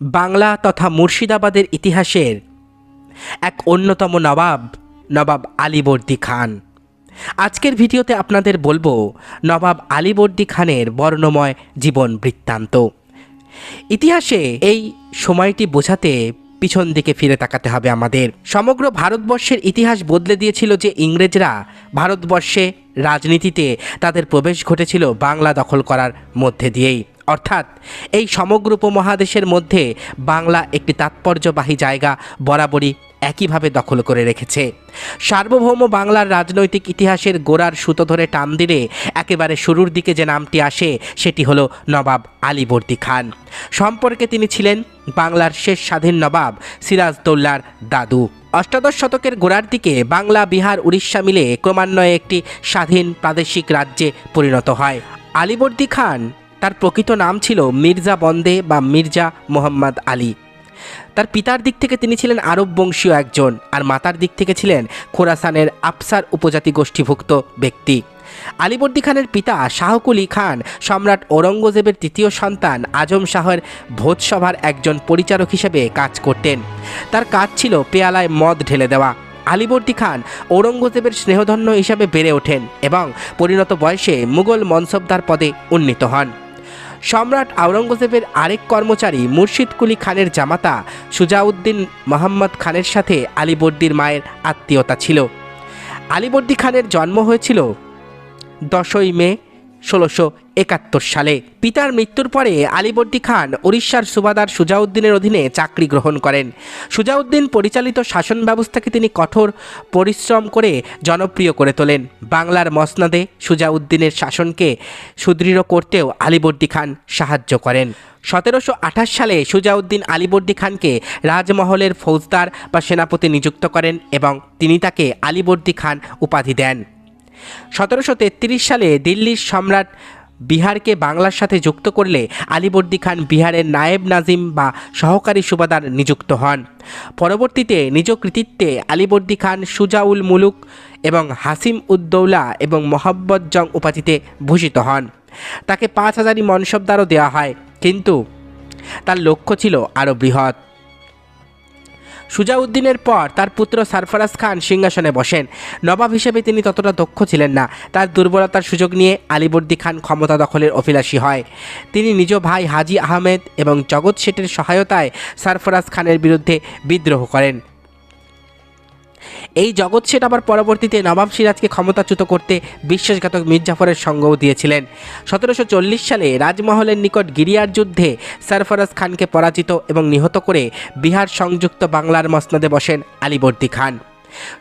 বাংলা তথা মুর্শিদাবাদের ইতিহাসের এক অন্যতম নবাব নবাব আলীবর্দী খান। আজকের ভিডিওতে আপনাদের বলব, নবাব আলীবর্দী খানের বর্ণময় জীবন বৃত্তান্ত। ইতিহাসে এই সময়টি বোঝাতে পিছন দিকে ফিরে তাকাতে হবে আমাদের। সমগ্র ভারতবর্ষের ইতিহাস বদলে দিয়েছিল যে ইংরেজরা ভারতবর্ষে রাজনীতিতে তাদের প্রবেশ ঘটেছিল বাংলা দখল করার মধ্যে দিয়েই। অর্থাৎ এই সমগ্র উপমহাদেশের মধ্যে বাংলা একটি তাৎপর্যবাহী জায়গা বরাবরই একইভাবে দখল করে রেখেছে। সার্বভৌম বাংলার রাজনৈতিক ইতিহাসের গোড়ার সুতো ধরে টান দিলে একেবারে শুরুর দিকে যে নামটি আসে, সেটি হলো নবাব আলীবর্দী খান। সম্পর্কে তিনি ছিলেন বাংলার শেষ স্বাধীন নবাব সিরাজদৌল্লার দাদু। অষ্টাদশ শতকের গোড়ার দিকে বাংলা, বিহার, উড়িষ্যা মিলে ক্রমান্বয়ে একটি স্বাধীন প্রাদেশিক রাজ্যে পরিণত হয়। আলীবর্দী খান তার প্রকৃত নাম ছিল মির্জা বন্দে বা মির্জা মোহাম্মদ আলী। তার পিতার দিক থেকে তিনি ছিলেন আরব বংশীয় একজন আর মাতার দিক থেকে ছিলেন খোরাসানের আফসার উপজাতি গোষ্ঠীভুক্ত ব্যক্তি। আলীবর্দী খানের পিতা শাহকুলি খান, সম্রাট ঔরঙ্গজেবের তৃতীয় সন্তান আজম শাহের ভোজসভার একজন পরিচারক হিসেবে কাজ করতেন। তার কাজ ছিল পেয়ালায় মদ ঢেলে দেওয়া। আলীবর্দী খান ঔরঙ্গজেবের স্নেহধন্য হিসাবে বেড়ে ওঠেন এবং পরিণত বয়সে মুঘল মনসবদার পদে উন্নীত হন। সম্রাট আওরঙ্গজেবের আরেক কর্মচারী মুর্শিদ কুলি খানের জামাতা সুজাউদ্দিন মোহাম্মদ খানের সাথে আলীবর্দীর মায়ের আত্মীয়তা ছিল। আলীবর্দী খানের জন্ম হয়েছিল দশই মে ষোলোশো একাত্তর সালে। পিতার মৃত্যুর পরে আলীবর্দী খান উড়িষ্যার সুবাদার সুজাউদ্দিনের অধীনে চাকরি গ্রহণ করেন। সুজাউদ্দিন পরিচালিত শাসন ব্যবস্থাকে তিনি কঠোর পরিশ্রম করে জনপ্রিয় করে তোলেন। বাংলার মসনাদে সুজাউদ্দিনের শাসনকে সুদৃঢ় করতেও আলীবর্দী খান সাহায্য করেন। সতেরোশো আঠাশ সালে সুজাউদ্দিন আলীবর্দী খানকে রাজমহলের ফৌজদার বা সেনাপতি নিযুক্ত করেন এবং তিনি তাকে আলীবর্দী খান উপাধি দেন। সতেরোশো তেত্রিশ সালে দিল্লির সম্রাট বিহারকে বাংলার সাথে যুক্ত করলে আলীবর্দী খান বিহারের নায়েব নাজিম বা সহকারী সুবাদার নিযুক্ত হন। পরবর্তীতে নিজ কৃতিত্বে আলীবর্দী খান সুজাউল মুলুক এবং হাসিম উদ্দৌলা এবং মোহাম্মদ জং উপাধিতে ভূষিত হন। তাকে পাঁচ হাজারি মনসবদারও দেওয়া হয়, কিন্তু তার লক্ষ্য ছিল আরও বৃহৎ। সুজাউদ্দিনের পর তার পুত্র সারফরাজ খান সিংহাসনে বসেন। নবাব হিসেবে তিনি ততটা দক্ষ ছিলেন না। তার দুর্বলতার সুযোগ নিয়ে আলিবর্দী খান ক্ষমতা দখলের অভিলাষী হয়। তিনি নিজ ভাই হাজি আহমেদ এবং জগৎ শেঠের সহায়তায় সারফরাজ খানের বিরুদ্ধে বিদ্রোহ করেন। এই জগৎ শেঠ আবার পরবর্তীতে নবাব সিরাজকে ক্ষমতাচ্যুত করতে বিশ্বাসঘাতক মির্জাফরের সঙ্গও দিয়েছিলেন। সতেরোশো চল্লিশ সালে রাজমহলের নিকট গিরিয়ার যুদ্ধে সরফরাজ খানকে পরাজিত এবং নিহত করে বিহার সংযুক্ত বাংলার মসনদে বসেন আলীবর্দী খান।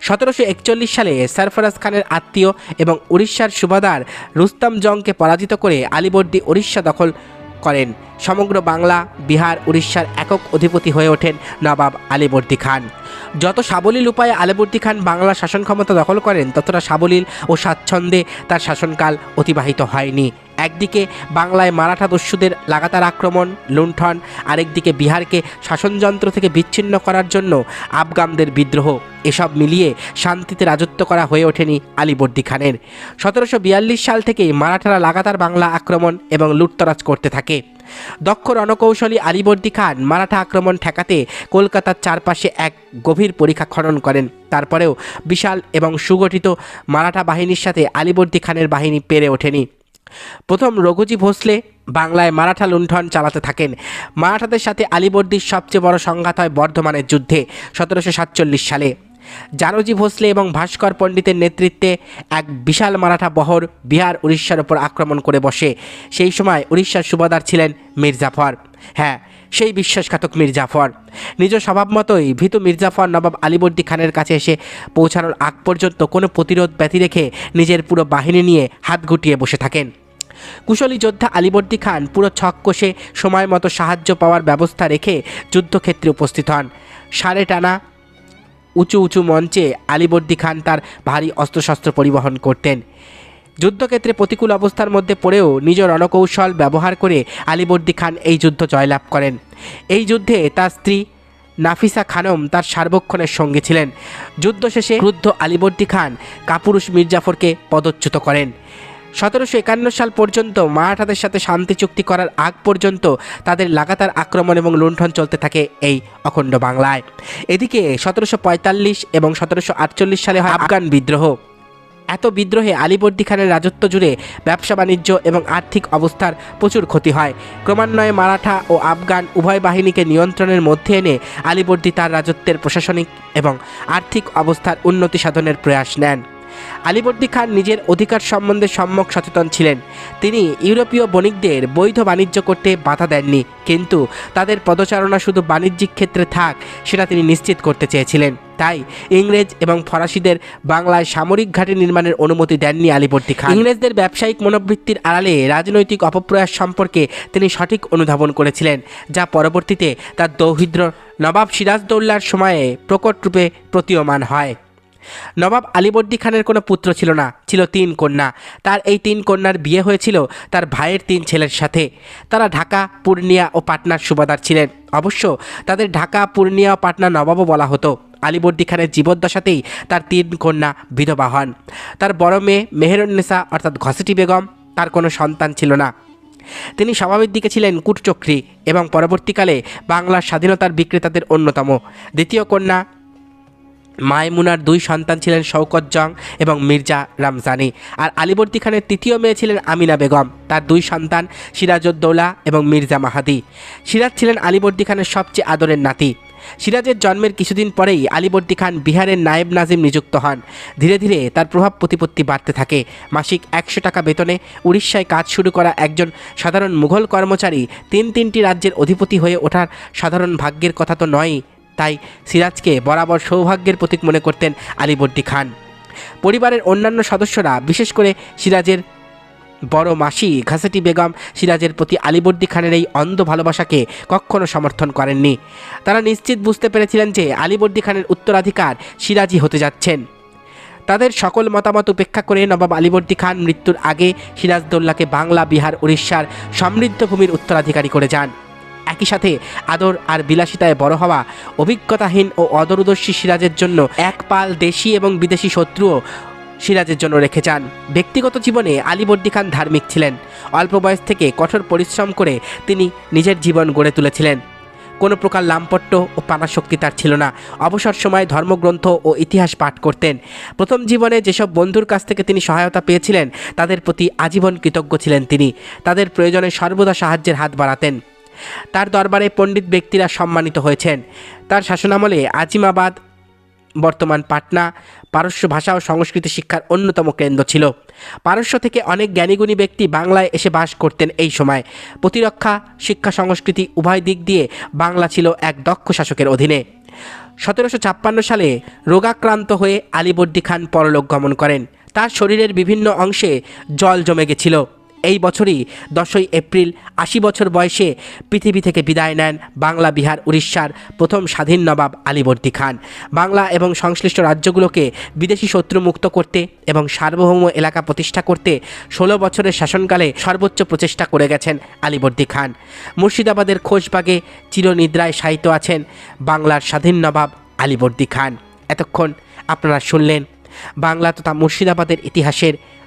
সতেরোশো একচল্লিশ সালে সরফরাজ খানের আত্মীয় এবং উড়িষ্যার সুবাদার রুস্তম জংকে পরাজিত করে আলীবর্দী উড়িষ্যা দখল করেন। সমগ্র বাংলা, বিহার, উড়িষ্যার একক অধিপতি হয়ে ওঠেন নবাব আলীবর্দী খান। যত সাবলীল উপায়ে আলীবর্দী খান বাংলা শাসন ক্ষমতা দখল করেন, ততটা সাবলীল ও স্বাচ্ছন্দ্যে তার শাসনকাল অতিবাহিত হয়নি। একদিকে বাংলায় মারাঠা দস্যুদের লাগাতার আক্রমণ, লুণ্ঠন, আরেকদিকে বিহারকে শাসনযন্ত্র থেকে বিচ্ছিন্ন করার জন্য আফগানদের বিদ্রোহ। এসব মিলিয়ে শান্তিতে রাজত্ব করা হয়ে ওঠেনি আলীবর্দী খানের। সতেরোশো বিয়াল্লিশ সাল থেকেই মারাঠারা লাগাতার বাংলা আক্রমণ এবং লুটতরাজ করতে থাকে। দক্ষ রণকৌশলী আলীবর্দী খান মারাঠা আক্রমণ ঠেকাতে কলকাতার চারপাশে এক গভীর পরীক্ষা খনন করেন। তারপরেও বিশাল এবং সুগঠিত মারাঠা বাহিনীর সাথে আলীবর্দী খানের বাহিনী পেরে ওঠেনি। প্রথম রঘুজি ভোসলে বাংলায় মারাঠা লুণ্ঠন চালাতে থাকেন। মারাঠাদের সাথে আলীবর্দীর সবচেয়ে বড় সংঘাত হয় বর্ধমানের যুদ্ধে সতেরোশো সাতচল্লিশ সালে। জানোজি ভোসলে এবং ভাস্কর পণ্ডিতের নেতৃত্বে এক বিশাল মারাঠা বহর বিহার উড়িষ্যার ওপর আক্রমণ করে বসে। সেই সময় উড়িষ্যার সুবাদার ছিলেন মির্জাফর। হ্যাঁ সেই বিশ্বাসঘাতক মির্জাফর। নিজ স্বভাব মতোই ভীতু মির্জাফর নবাব আলীবর্দী খানের কাছে এসে পৌঁছানোর আগ পর্যন্ত কোনো প্রতিরোধ ব্যতি রেখে নিজের পুরো বাহিনী নিয়ে হাত গুটিয়ে বসে থাকেন। কুশলী যোদ্ধা আলীবর্দী খান পুরো ছক কষে সময় মতো সাহায্য পাওয়ার ব্যবস্থা রেখে যুদ্ধক্ষেত্রে উপস্থিত হন। সাড়ে টানা উঁচু উঁচু মঞ্চে আলীবর্দী খান তার ভারী অস্ত্রশস্ত্র পরিবহন করতেন। যুদ্ধক্ষেত্রে প্রতিকূল অবস্থার মধ্যে পড়েও নিজ রণকৌশল ব্যবহার করে আলীবর্দী খান এই যুদ্ধ জয়লাভ করেন। এই যুদ্ধে তার স্ত্রী নাফিসা খানম তার সার্বক্ষণের সঙ্গে ছিলেন। যুদ্ধ শেষে ক্রুদ্ধ আলীবর্দী খান কাপুরুষ মির্জাফরকে পদচ্যুত করেন। সতেরোশো একান্ন সাল পর্যন্ত মারাঠাদের সাথে শান্তি চুক্তি করার আগ পর্যন্ত তাদের লাগাতার আক্রমণ এবং লুণ্ঠন চলতে থাকে এই অখণ্ড বাংলায়। এদিকে সতেরোশো পঁয়তাল্লিশ এবং সতেরোশো আটচল্লিশ সালে হয় আফগান বিদ্রোহ। এত বিদ্রোহে আলীবর্দী খানের রাজত্ব জুড়ে ব্যবসা বাণিজ্য এবং আর্থিক অবস্থার প্রচুর ক্ষতি হয়। ক্রমান্বয়ে মারাঠা ও আফগান উভয় বাহিনীকে নিয়ন্ত্রণের মধ্যে এনে আলীবর্দী তার রাজত্বের প্রশাসনিক এবং আর্থিক অবস্থার উন্নতি সাধনের প্রয়াস নেন। আলীবর্দী খান নিজের অধিকার সম্বন্ধে সম্যক সচেতন ছিলেন। তিনি ইউরোপীয় বণিকদের বৈধ বাণিজ্য করতে বাধা দেননি, কিন্তু তাদের পদচারণা শুধু বাণিজ্যিক ক্ষেত্রে থাক, সেটা তিনি নিশ্চিত করতে চেয়েছিলেন। তাই ইংরেজ এবং ফরাসিদের বাংলায় সামরিক ঘাঁটি নির্মাণের অনুমতি দেননি আলীবর্দী খান। ইংরেজদের ব্যবসায়িক মনোবৃত্তির আড়ালে রাজনৈতিক অপপ্রয়াস সম্পর্কে তিনি সঠিক অনুধাবন করেছিলেন, যা পরবর্তীতে তার দৌহিদ্র নবাব সিরাজদৌল্লার সময়ে প্রকট রূপে প্রতীয়মান হয়। নবাব আলীবর্দী খানের কোনো পুত্র ছিল না, ছিল তিন কন্যা। তার এই তিন কন্যার বিয়ে হয়েছিল তার ভাইয়ের তিন ছেলের সাথে। তারা ঢাকা, পূর্ণিয়া ও পাটনার সুবাদার ছিলেন। অবশ্য তাদের ঢাকা, পূর্ণিয়া ও পাটনা নবাবও বলা হতো। আলীবর্দী খানের জীবদ্দশাতেই তার তিন কন্যা বিধবা হন। তার বড় মেয়ে মেহেরুন্নেসা অর্থাৎ ঘসেটি বেগম, তার কোনো সন্তান ছিল না। তিনি স্বভাবের দিকে ছিলেন কুটচক্রী এবং পরবর্তীকালে বাংলার স্বাধীনতার বিক্রেতাদের অন্যতম। দ্বিতীয় কন্যা মায়মুনার দুই সন্তান ছিলেন শওকত জং এবং মির্জা রামজানি। আর আলীবর্দী খানের তৃতীয় মেয়ে ছিলেন আমিনা বেগম। তার দুই সন্তান সিরাজউদ্দৌলা এবং মির্জা মাহাদি। সিরাজ ছিলেন আলীবর্দী খানের সবচেয়ে আদরের নাতি। সিরাজের জন্মের কিছুদিন পরেই আলীবর্দী খান বিহারের নায়েব নাজিম নিযুক্ত হন। ধীরে ধীরে তার প্রভাব প্রতিপত্তি বাড়তে থাকে। মাসিক একশো টাকা বেতনে উড়িষ্যায় কাজ শুরু করা একজন সাধারণ মুঘল কর্মচারী তিন তিনটি রাজ্যের অধিপতি হয়ে ওঠার সাধারণ ভাগ্যের কথা তো নয়ই। তাই সিরাজকে বরাবর সৌভাগ্যের প্রতীক মনে করতেন আলীবর্দী খান। পরিবারের অন্যান্য সদস্যরা, বিশেষ করে সিরাজের বড় মাসি ঘাসেটি বেগম, সিরাজের প্রতি আলীবর্দী খানের এই অন্ধ ভালোবাসাকে কখনো সমর্থন করেননি। তারা নিশ্চিত বুঝতে পেরেছিলেন যে আলীবর্দী খানের উত্তরাধিকার সিরাজই হতে যাচ্ছেন। তাদের সকল মতামত উপেক্ষা করে নবাব আলীবর্দী খান মৃত্যুর আগে সিরাজদৌল্লাকে বাংলা, বিহার, উড়িষ্যার সমৃদ্ধ ভূমির উত্তরাধিকারী করে যান। একই সাথে আদর আর বিলাসিতায় বড় হওয়া, অভিজ্ঞতাহীন ও অদূরদর্শী সিরাজের জন্য এক পাল দেশি এবং বিদেশি শত্রুও সিরাজের জন্য রেখে যান। ব্যক্তিগত জীবনে আলীবর্দী খান ধার্মিক ছিলেন। অল্প বয়স থেকে কঠোর পরিশ্রম করে তিনি নিজের জীবন গড়ে তুলেছিলেন। কোনো প্রকার লাম্পট্য ও পানাশক্তি তার ছিল না। অবসর সময়ে ধর্মগ্রন্থ ও ইতিহাস পাঠ করতেন। প্রথম জীবনে যেসব বন্ধুর কাছ থেকে তিনি সহায়তা পেয়েছিলেন, তাদের প্রতি আজীবন কৃতজ্ঞ ছিলেন তিনি। তাদের প্রয়োজনে সর্বদা সাহায্যের হাত বাড়াতেন। তার দরবারে পণ্ডিত ব্যক্তিরা সম্মানিত হয়েছেন। তার শাসনামলে আজিমাবাদ, বর্তমান পাটনা, পারস্য ভাষা ও সংস্কৃতি শিক্ষার অন্যতম কেন্দ্র ছিল। পারস্য থেকে অনেক জ্ঞানীগুণী ব্যক্তি বাংলায় এসে বাস করতেন এই সময়। প্রতিরক্ষা, শিক্ষা, সংস্কৃতি উভয় দিক দিয়ে বাংলা ছিল এক দক্ষ শাসকের অধীনে। সতেরোশো ছাপ্পান্ন সালে রোগাক্রান্ত হয়ে আলীবর্দী খান পরলোক গমন করেন। তার শরীরের বিভিন্ন অংশে জল জমে গেছিল। এই বছরই দশই এপ্রিল আশি বছর বয়সে পৃথিবী থেকে বিদায় নেন বাংলা, বিহার, উড়িষ্যার প্রথম স্বাধীন নবাব আলীবর্দী খান। বাংলা এবং সংশ্লিষ্ট রাজ্যগুলোকে বিদেশি শত্রু মুক্ত করতে এবং সার্বভৌম এলাকা প্রতিষ্ঠা করতে ষোলো বছরের শাসনকালে সর্বোচ্চ প্রচেষ্টা করে গেছেন আলীবর্দী খান। মুর্শিদাবাদের খোশবাগে চিরনিদ্রায় সাহিত্য আছেন বাংলার স্বাধীন নবাব আলীবর্দী খান। এতক্ষণ আপনারা শুনলেন বাংলা তথা মুর্শিদাবাদের ইতিহাসের